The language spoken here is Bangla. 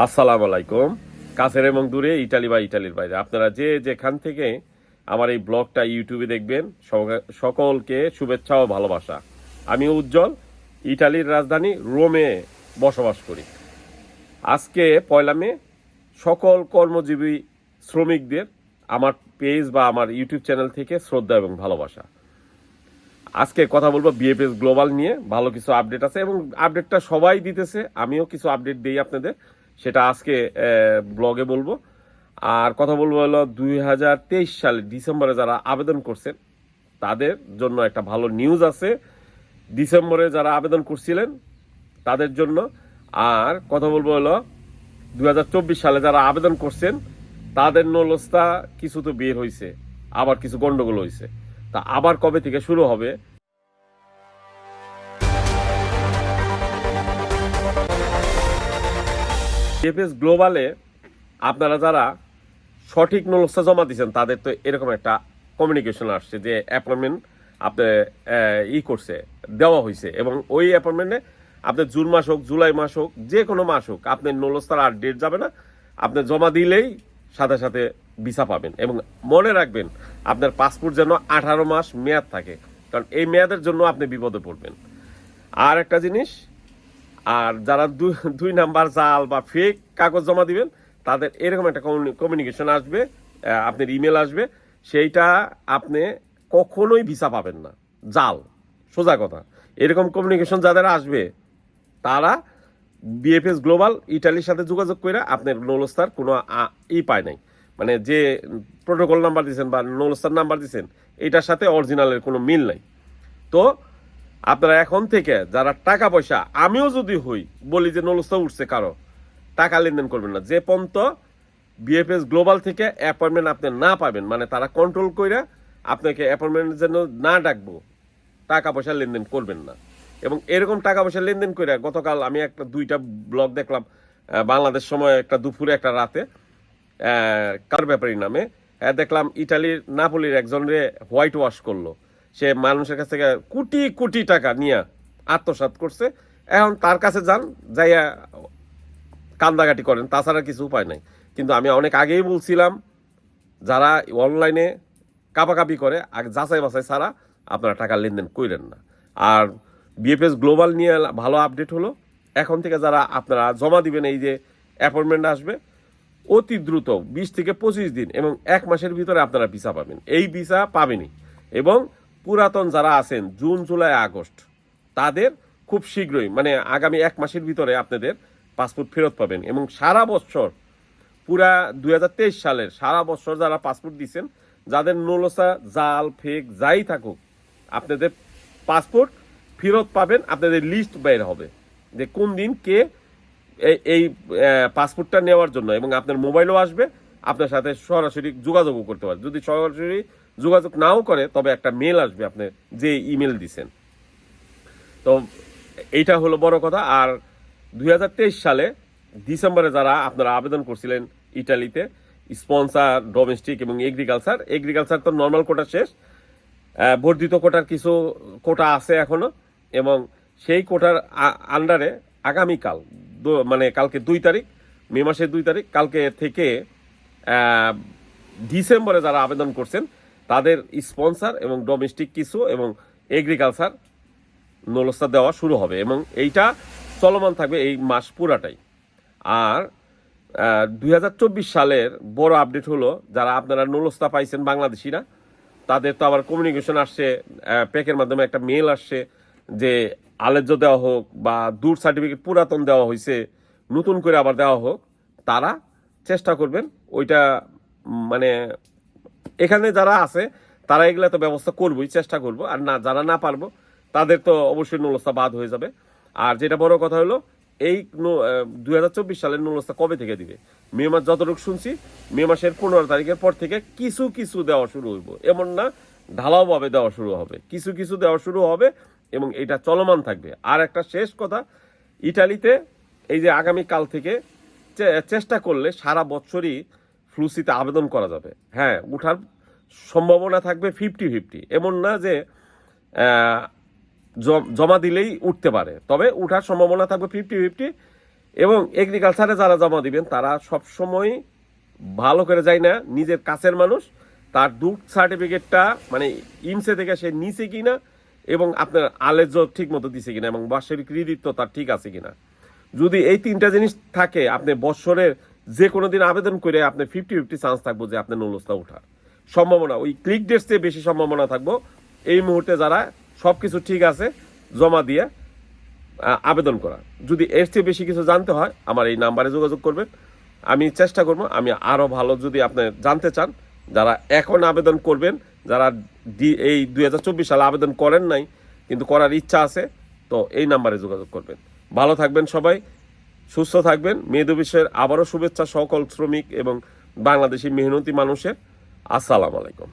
আসসালামু আলাইকুম। কাছের এবং দূরে, ইটালি বা ইটালির বাইরে। আপনারা যে যেখান থেকে আমার এই ব্লগটা ইউটিউবে দেখবেন সকলকে শুভেচ্ছা ও ভালোবাসা। আমি উজ্জ্বল, ইটালির রাজধানী রোমে বসবাস করি। আজকে পয়লা মে, সকল কর্মজীবী শ্রমিকদের আমার পেজ বা আমার ইউটিউব চ্যানেল থেকে শ্রদ্ধা এবং ভালোবাসা। আজকে কথা বলব বিএফএস গ্লোবাল নিয়ে। ভালো কিছু আপডেট আছে এবং আপডেটটা সবাই দিতেছে। আমিও কিছু আপডেট দিই আপনাদের। সেটা আজকে ব্লগে বলব। আর কথা বলব হলো দুই হাজার তেইশ সালে ডিসেম্বরে যারা আবেদন করছেন, তাদের জন্য একটা ভালো নিউজ আছে। ডিসেম্বরে যারা আবেদন করছিলেন, তাদের জন্য। আর কথা বলব হলো দু হাজার চব্বিশ সালে যারা আবেদন করছেন, তাদের নলস্তা কিছু তো বের হয়েছে আবার কিছু গন্ডগোল হয়েছে তা আবার কবে থেকে শুরু হবে ডিএফএস গ্লোবালে আপনারা যারা সঠিক নলস্তা জমা দিয়েছেন, তাদের তো এরকম একটা কমিউনিকেশন আসছে যে অ্যাপয়েন্টমেন্ট আপনি ই করছে, দেওয়া হয়েছে এবং ওই অ্যাপয়েন্টমেন্টে আপনার জুন মাস হোক, জুলাই মাস হোক, যে কোনো মাস হোক আপনার নলস্তার আর ডেট যাবে না। আপনি জমা দিলেই সাথে সাথে ভিসা পাবেন এবং মনে রাখবেন, আপনার পাসপোর্ট যেন আঠারো মাস মেয়াদ থাকে, কারণ এই মেয়াদের জন্য আপনি বিপদে পড়বেন। আর একটা জিনিস আর যারা দুই নাম্বার জাল বা ফেক কাগজ জমা দিবেন, তাদের এরকম একটা কমিউনিকেশন আসবে আপনার ইমেল আসবে। সেইটা আপনি কখনোই ভিসা পাবেন না। জাল, সোজা কথা। এরকম কমিউনিকেশন যাদের আসবে, তারা বিএফএস গ্লোবাল ইটালির সাথে যোগাযোগ করে আপনার নৌলস্তার কোনো ই পায় নাই। মানে যে প্রোটোকল নাম্বার দিয়েছেন বা নৌলস্তার নাম্বার দিয়েছেন এটার সাথে অরিজিনালের কোনো মিল নাই। তো আপনারা এখন থেকে যারা টাকা পয়সা, আমিও যদি হই, বলি যে নলস্তা উঠছে কারও, টাকা লেনদেন করবেন না। যে পর্যন্ত বিএফএস গ্লোবাল থেকে অ্যাপয়েন্টমেন্ট আপনি না পাবেন মানে তারা কন্ট্রোল করে আপনাকে অ্যাপয়েন্টমেন্টের জন্য না ডাকবো, টাকা পয়সা লেনদেন করবেন না। এবং এরকম টাকা পয়সা লেনদেন করে গতকাল আমি একটা দুইটা ব্লগ দেখলাম বাংলাদেশ সময় একটা দুপুরে, একটা রাতে কার ব্যাপারী নামে দেখলাম ইটালির, নাপোলির একজনরে হোয়াইট ওয়াশ করল। সে মানুষের কাছ থেকে কোটি কোটি টাকা নিয়ে আত্মসাৎ করছে। এখন তার কাছে যান, যাইয়া কান্দাকাটি করেন, তাছাড়া কিছু উপায় নাই। কিন্তু আমি অনেক আগেই বলছিলাম, যারা অনলাইনে কাপাকাপি করে যাচাই বাছাই ছাড়া আপনারা টাকা লেনদেন করেন না। আর বিএফএস গ্লোবাল নিয়ে ভালো আপডেট হলো, এখন থেকে যারা আপনারা জমা দিবেন এই যে অ্যাপয়েন্টমেন্ট আসবে, অতি দ্রুত বিশ থেকে পঁচিশ দিন এবং এক মাসের ভিতরে আপনারা ভিসা পাবেন। এই ভিসা পাবেনই এবং পুরাতন যারা আছেন, জুন, জুলাই, আগস্ট, তাদের খুব শীঘ্রই মানে আগামী এক মাসের ভিতরে আপনাদের পাসপোর্ট ফেরত পাবেন এবং সারা বছর, পুরা দু হাজার তেইশ সালের সারা বছর যারা পাসপোর্ট দিচ্ছেন যাদের নলসা, জাল, ফেক, যাই থাকুক, আপনাদের পাসপোর্ট ফেরত পাবেন, আপনাদের লিস্ট বের হবে যে কোন দিন কে এই পাসপোর্টটা নেওয়ার জন্য এবং আপনার মোবাইলও আসবে, আপনার সাথে সরাসরি যোগাযোগও করতে পারে যদি সরাসরি যোগাযোগ নাও করে, তবে একটা মেল আসবে আপনি যে ইমেল দিছেন। তো এইটা হলো বড় কথা। আর দুই হাজার তেইশ সালে ডিসেম্বরে যারা আপনারা আবেদন করছিলেন ইটালিতে, স্পন্সার, ডোমেস্টিক এবং এগ্রিকালচার এগ্রিকালচার তো নর্মাল কোটা শেষ বর্ধিত কোটার কিছু কোটা আছে এখনও, এবং সেই কোটার আন্ডারে আগামীকাল মানে কালকে দুই তারিখ, মে মাসের দুই তারিখ, কালকে থেকে ডিসেম্বরে যারা আবেদন করছেন তাদের স্পন্সার এবং ডোমেস্টিক কিছু এবং এগ্রিকালচার নলস্তা দেওয়া শুরু হবে এবং এইটা চলমান থাকবে এই মাস পুরাটাই। আর দু হাজার চব্বিশ সালের বড় আপডেট হলো, যারা আপনারা নলস্তা পাইছেন বাংলাদেশিরা, তাদের তো আবার কমিউনিকেশন আসছে প্যাকের মাধ্যমে একটা মেল আসছে যে আলেজ্য দেওয়া হোক বা দূর সার্টিফিকেট পুরাতন দেওয়া হয়েছে নতুন করে আবার দেওয়া হোক, তারা চেষ্টা করবেন ওইটা মানে এখানে যারা আছে, তারা এগুলো তো ব্যবস্থা করবোই, চেষ্টা করব। আর না, যারা না পারব, তাদের তো অবশ্যই নলস্তা বাদ হয়ে যাবে। আর যেটা বড় কথা হলো, এই দুই হাজার চব্বিশ সালের নলস্তা কবে থেকে দিবে? মে মাস যতটুকু শুনছি, মে মাসের পনেরো তারিখের পর থেকে কিছু কিছু দেওয়া শুরু হইব। এমন না, ঢালাওভাবে দেওয়া শুরু হবে। কিছু কিছু দেওয়া শুরু হবে এবং এটা চলমান থাকবে। আর একটা শেষ কথা, ইটালিতে এই যে আগামী কাল থেকে চেষ্টা করলে সারা বছরই ফ্লুসিতে আবেদন করা যাবে। হ্যাঁ উঠার সম্ভাবনা থাকবে ফিফটি ফিফটি এমন না যে জমা দিলেই উঠতে পারে। তবে উঠার সম্ভাবনা থাকবে ফিফটি ফিফটি এবং এগ্রিকালচারে যারা জমা দিবেন, তারা সবসময় ভালো করে যায় না। নিজের কাছের মানুষ, তার দুধ সার্টিফিকেটটা মানে ইমসে থেকে সে নিছে কিনা এবং আপনার আলেজ ঠিক মতো দিছে কিনা এবং বার্ষিক কৃতিত্ব তার ঠিক আছে কিনা। যদি এই তিনটা জিনিস থাকে, আপনি বৎসরের যে কোনো দিন আবেদন করে আপনি ফিফটি ফিফটি চান্স থাকব যে আপনার নলস্তা ওঠার সম্ভাবনা, ওই ক্লিক ডেটস চেয়ে বেশি সম্ভাবনা থাকব। এই মুহূর্তে যারা সব কিছু ঠিক আছে, জমা দিয়ে আবেদন করা। যদি এর চেয়ে বেশি কিছু জানতে হয়, আমার এই নাম্বারে যোগাযোগ করবেন। আমি চেষ্টা করব, আমি আরও ভালো যদি আপনি জানতে চান, যারা এখন আবেদন করবেন, যারা ডি- এই দু হাজার চব্বিশ সালে আবেদন করেন নাই, কিন্তু করার ইচ্ছা আছে, তো এই নাম্বারে যোগাযোগ করবেন। ভালো থাকবেন সবাই সুস্থ থাকবেন। মেয়েদু বিশ্বের আবারও শুভেচ্ছা সকল শ্রমিক এবং বাংলাদেশি মেহনতি মানুষের। আসসালামু আলাইকুম।